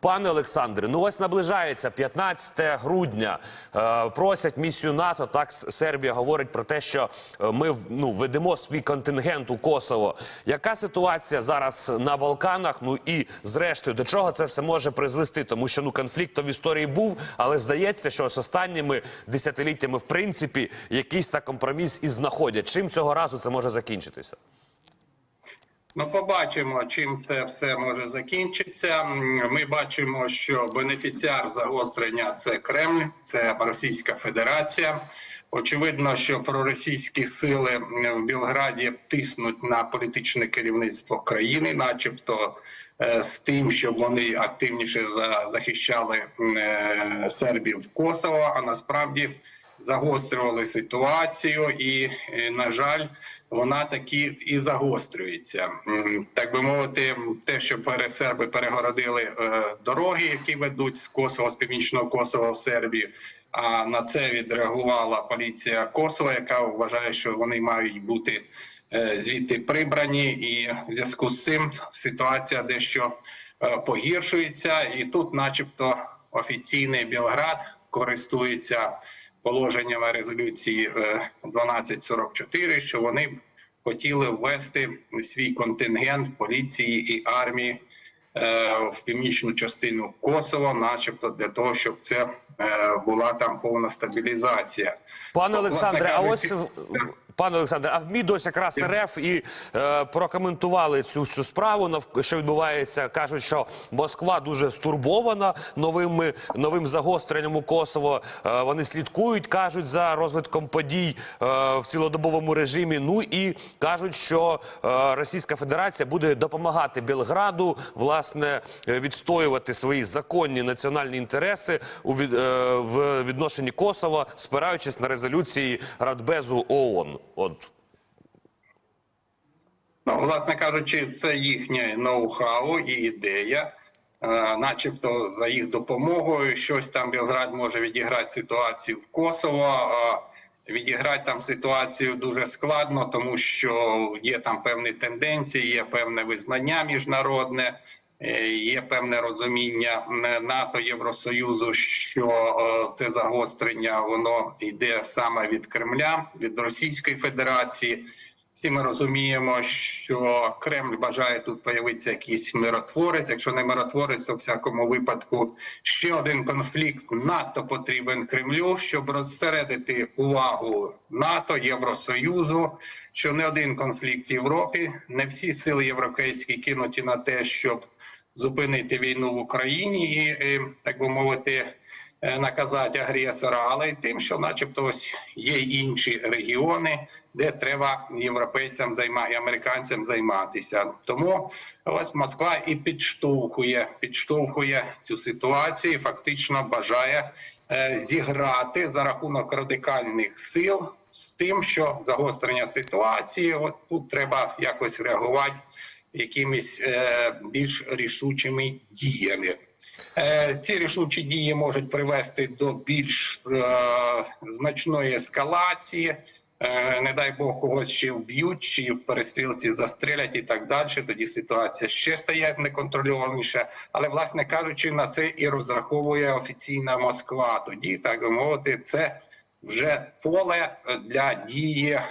Пане Олександре, ну ось наближається 15 грудня. Е, просять місію НАТО. Так Сербія говорить про те, що е, ми ну ведемо свій контингент у Косово. Яка ситуація зараз на Балканах? Ну і зрештою, до чого це все може призвести? Тому що ну конфлікт в історії був, але здається, що з останніми десятиліттями, в принципі, якийсь та компроміс і знаходять. Чим цього разу це може закінчитися? Ну, побачимо, чим це все може закінчитися. Ми бачимо, що бенефіціар загострення це Кремль, це Російська Федерація. Очевидно, що проросійські сили в Білграді тиснуть на політичне керівництво країни, начебто е, з тим, щоб вони активніше захищали е, сербів в Косово. А насправді загострювали ситуацію, і, е, на жаль, вона таки і загострюється. Так би мовити, те, що серби перегородили е, дороги, які ведуть з Косова, з північного Косова в Сербію. А на це відреагувала поліція Косова, яка вважає, що вони мають бути е, звідти прибрані, і в зв'язку з цим ситуація дещо е, погіршується. І тут, начебто, офіційний Білград користується положеннями резолюції е, 1244, що вони хотіли ввести свій контингент поліції і армії е, в північну частину Косово, начебто для того, щоб це е, була там повна стабілізація. Пане Ну, Олександре, а ось пане Олександре, а в МІД ось якраз РФ і е, прокоментували цю цю справу. що відбувається. кажуть, що Москва дуже стурбована новими новим загостренням у Косово. Е, вони слідкують, кажуть за розвитком подій е, в цілодобовому режимі. Ну і кажуть, що е, Російська Федерація буде допомагати Білграду власне е, відстоювати свої законні національні інтереси у від, е, в відношенні Косова, спираючись на резолюції Радбезу ООН. От Ну, власне кажучи, це їхнє ноу-хау і ідея. Е, Начебто за їх допомогою щось там Білград може відіграти ситуацію в Косово. а Відіграти там ситуацію дуже складно, тому що є там певні тенденції, є певне визнання міжнародне, е, є певне розуміння е, НАТО Євросоюзу, що е, це загострення воно йде саме від Кремля, від Російської Федерації. Всі ми розуміємо, що Кремль бажає тут появитися якийсь миротворець. Якщо не миротворець, то в всякому випадку ще один конфлікт надто потрібен Кремлю, щоб розсередити увагу НАТО, Євросоюзу. Що не один конфлікт в Європі, не всі сили європейські кинуті на те, щоб зупинити війну в Україні і, е, так би мовити, е, наказати агресора, але й тим, що, начебто, ось є інші регіони, де треба європейцям займа і американцям займатися. Тому ось Москва і підштовхує, підштовхує цю ситуацію, і фактично бажає е, зіграти за рахунок радикальних сил з тим, що загострення ситуації, от тут треба якось реагувати якимись е, більш рішучими діями. Е, Ці рішучі дії можуть привести до більш е, значної ескалації. Е, Не дай Бог когось ще вб'ють, чи в перестрілці застрелять і так далі. Тоді ситуація ще стає неконтрольованіша. Але, власне кажучи, на це і розраховує офіційна Москва. Тоді так би мовити, це вже поле для дії е,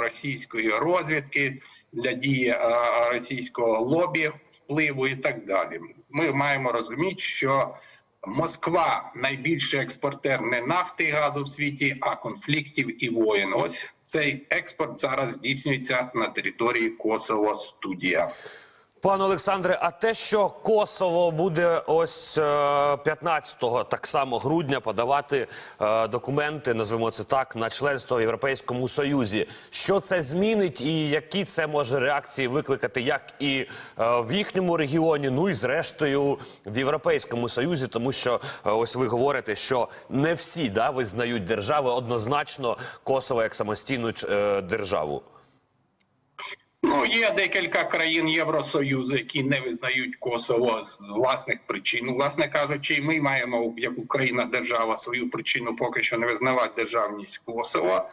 російської розвідки, для дії е, російського лобі, впливу і так далі. Ми маємо розуміти, що Москва найбільший експортер не нафти і газу в світі, а конфліктів і воєн. Ось цей експорт зараз здійснюється на території Косово студія. Пане Олександре, а те, що Косово буде ось е, 15-го, так само грудня, подавати е, документи, назвемо це так, на членство в Європейському Союзі, що це змінить, і які це може реакції викликати, як і е, в їхньому регіоні, ну і зрештою в Європейському Союзі, тому що е, ось ви говорите, що не всі да визнають держави однозначно Косово як самостійну е, державу. Ну, є декілька країн Євросоюзу, які не визнають Косово з власних причин. Власне кажучи, і ми маємо як Україна держава свою причину поки що не визнавати державність Косово.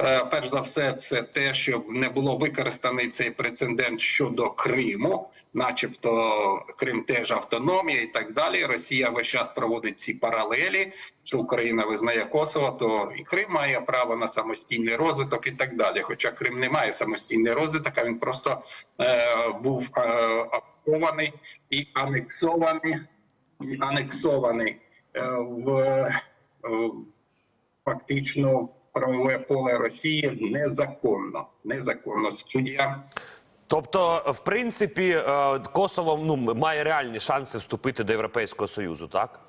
Е, Перш за все, це те, щоб не було використаний цей прецедент щодо Криму, начебто Крим теж автономія і так далі. Росія весь час проводить ці паралелі. Що Україна визнає Косово, то і Крим має право на самостійний розвиток і так далі. Хоча Крим не має самостійний розвиток, а він просто е, був е, окупований і анексований, і анексований е, в е, фактично правове поле Росії незаконно. Незаконно студія. Тобто, в принципі, е, Косово ну, має реальні шанси вступити до Європейського Союзу, так?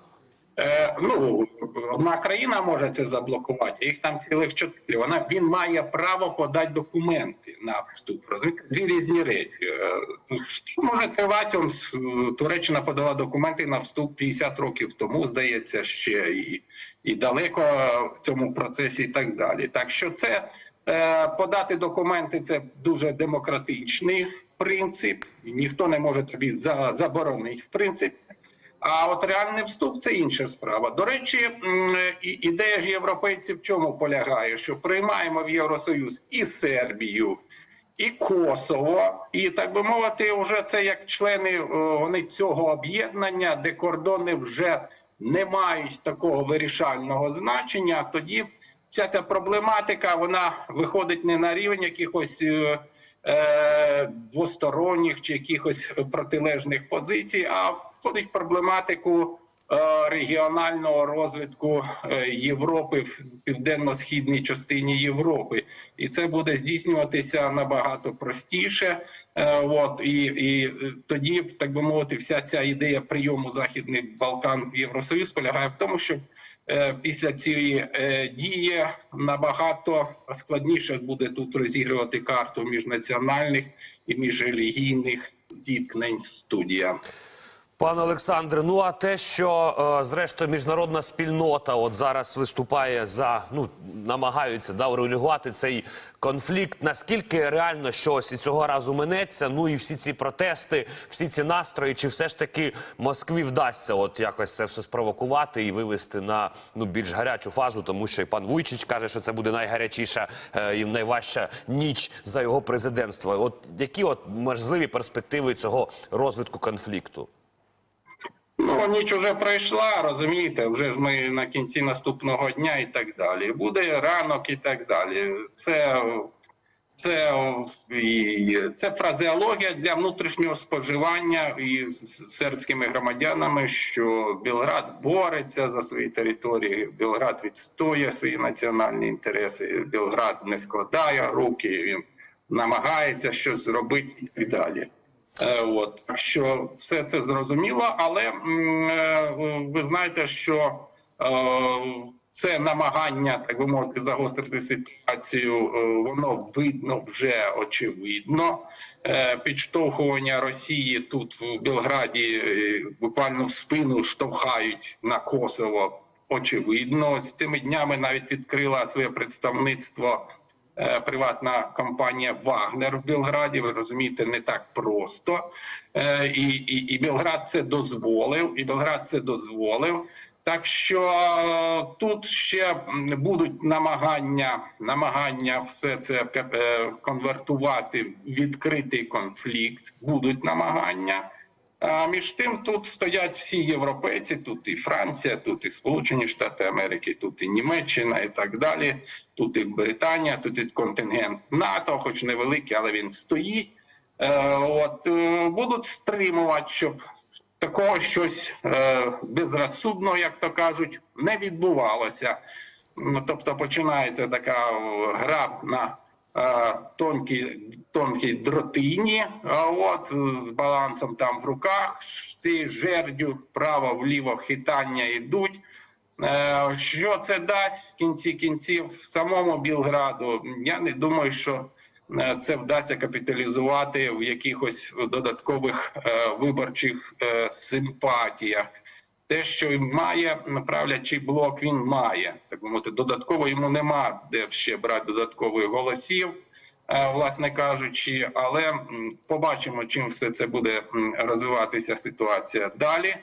Е, ну, одна країна може це заблокувати, їх там цілих чотири. Вона він має право подати документи на вступ. Розумієте? Дві різні речі. Е, Вступ може тривати. Он, Туреччина подала документи на вступ 50 років тому, здається, ще і, і далеко в цьому процесі, і так далі. Так що це е, подати документи це дуже демократичний принцип. Ніхто не може тобі за, заборонити в принципі. А от реальний вступ це інша справа. До речі, ідея ж європейців в чому полягає? Що приймаємо в Євросоюз і Сербію, і Косово, і так би мовити, вже це як члени вони цього об'єднання, де кордони вже не мають такого вирішального значення. Тоді вся ця проблематика вона виходить не на рівень якихось. е, е, двосторонніх чи якихось протилежних позицій, а входить в проблематику е, регіонального розвитку е, Європи в південно-східній частині Європи, і це буде здійснюватися набагато простіше. Е, От і, і тоді, так би мовити, вся ця ідея прийому західних Балкан в Євросоюз полягає в тому, що е, після цієї дії набагато складніше буде тут розігрувати карту міжнаціональних і міжрелігійних зіткнень студія. Пане Олександре, ну а те, що е, зрештою міжнародна спільнота от зараз виступає за ну намагаються да урегулювати цей конфлікт. Наскільки реально щось і цього разу минеться? Ну і всі ці протести, всі ці настрої, чи все ж таки Москві вдасться от якось це все спровокувати і вивести на ну більш гарячу фазу, тому що і пан Вуйчич каже, що це буде найгарячіша е, і найважча ніч за його президентство. От які от можливі перспективи цього розвитку конфлікту? Ну, ніч уже пройшла, розумієте, вже ж ми на кінці наступного дня і так далі. Буде ранок і так далі. Це, це, це фразеологія для внутрішнього споживання і з сербськими громадянами, що Білград бореться за свої території, Білград відстоює свої національні інтереси, Білград не складає руки, він намагається щось зробити і так далі. Е, От що все це зрозуміло, але е, ви знаєте, що е, це намагання, так би мовити, загострити ситуацію. Воно видно вже очевидно. Підштовхування Росії тут в Білграді буквально в спину штовхають на Косово. Очевидно, Ось цими днями навіть відкрила своє представництво приватна компанія Вагнер в Білграді. Ви розумієте, не так просто. Е, І, і, і Білград це дозволив, і Білград це дозволив. Так що е, тут ще будуть намагання, намагання все це е, конвертувати в відкритий конфлікт. Будуть намагання. А між тим тут стоять всі європейці, тут і Франція, тут і Сполучені Штати Америки, тут і Німеччина, і так далі. Тут і Британія, тут і контингент НАТО, хоч невеликий, але він стоїть. Е, От е, будуть стримувати, щоб такого щось е, безрозсудного, як то кажуть, не відбувалося. Ну, тобто починається така гра на тонкій, тонкій дротині, а от з балансом там в руках, цією жердю вправо, вліво хитання йдуть. Е, Що це дасть в кінці кінців самому Білграду? Я не думаю, що е, це вдасться капіталізувати в якихось додаткових е, виборчих е, симпатіях. Те, що має правлячий блок, він має так мовити. Додатково йому нема де ще брати додаткових голосів, е, власне кажучи. Але побачимо, чим все це буде розвиватися ситуація далі.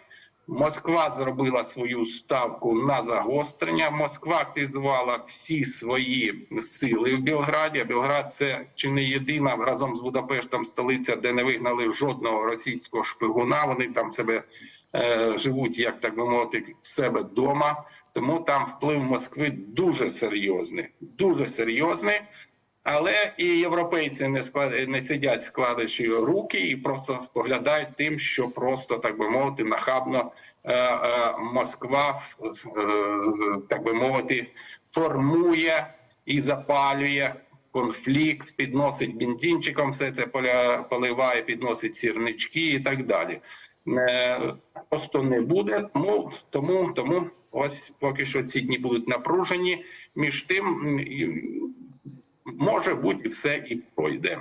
Москва зробила свою ставку на загострення. Москва активізувала всі свої сили в Білграді. Білград це чи не єдина разом з Будапештом столиця, де не вигнали жодного російського шпигуна. Вони там себе живуть, як так би мовити, в себе вдома. Тому там вплив Москви дуже серйозний, дуже серйозний. Але і європейці не склад... не сидять складачі руки і просто споглядають тим, що просто так би мовити, нахабно е, е, Москва, е, так би мовити, формує і запалює конфлікт, підносить бензинчиком, все це поля- поливає, підносить сірнички і так далі. Е, Просто не буде. Тому, тому, тому ось поки що ці дні будуть напружені. Між тим. може бути, все і пройде.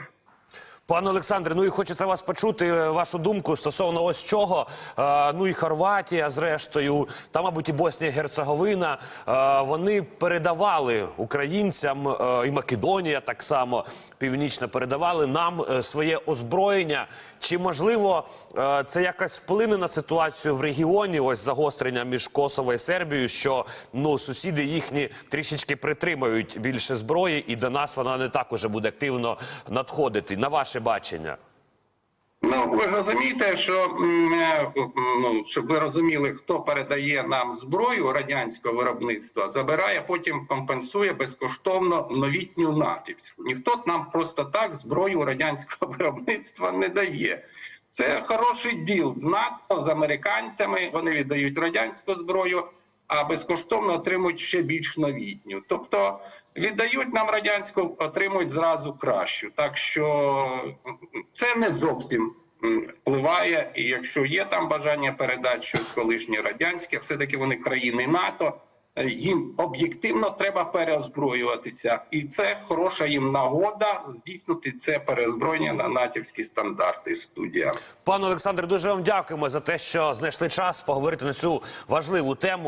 Пане Олександре, ну і хочеться вас почути е, вашу думку стосовно ось чого. Е, ну і Хорватія, зрештою, та, мабуть, і Боснія Герцеговина. Е, вони передавали українцям е, і Македонія так само північно передавали нам е, своє озброєння. Чи можливо е, це якось вплине на ситуацію в регіоні? Ось загострення між Косово і Сербією, що ну сусіди їхні трішечки притримають більше зброї, і до нас вона не так уже буде активно надходити. На ваше бачення. Ну ви ж розумієте, що е, ну, щоб ви розуміли, хто передає нам зброю радянського виробництва, забирає, потім компенсує безкоштовно новітню натівську. Ніхто нам просто так зброю радянського виробництва не дає. Це хороший діл з НАТО, з американцями. Вони віддають радянську зброю, а безкоштовно отримують ще більш новітню. Тобто віддають нам радянську, отримують зразу кращу. Так що це не зовсім впливає. І якщо є там бажання передати щось колишнє радянське, все таки вони країни НАТО. е, Їм об'єктивно треба переозброюватися, і це хороша їм нагода здійснити це переозброєння на натівські стандарти. Студія. Пане Олександре, дуже вам дякуємо за те, що знайшли час поговорити на цю важливу тему.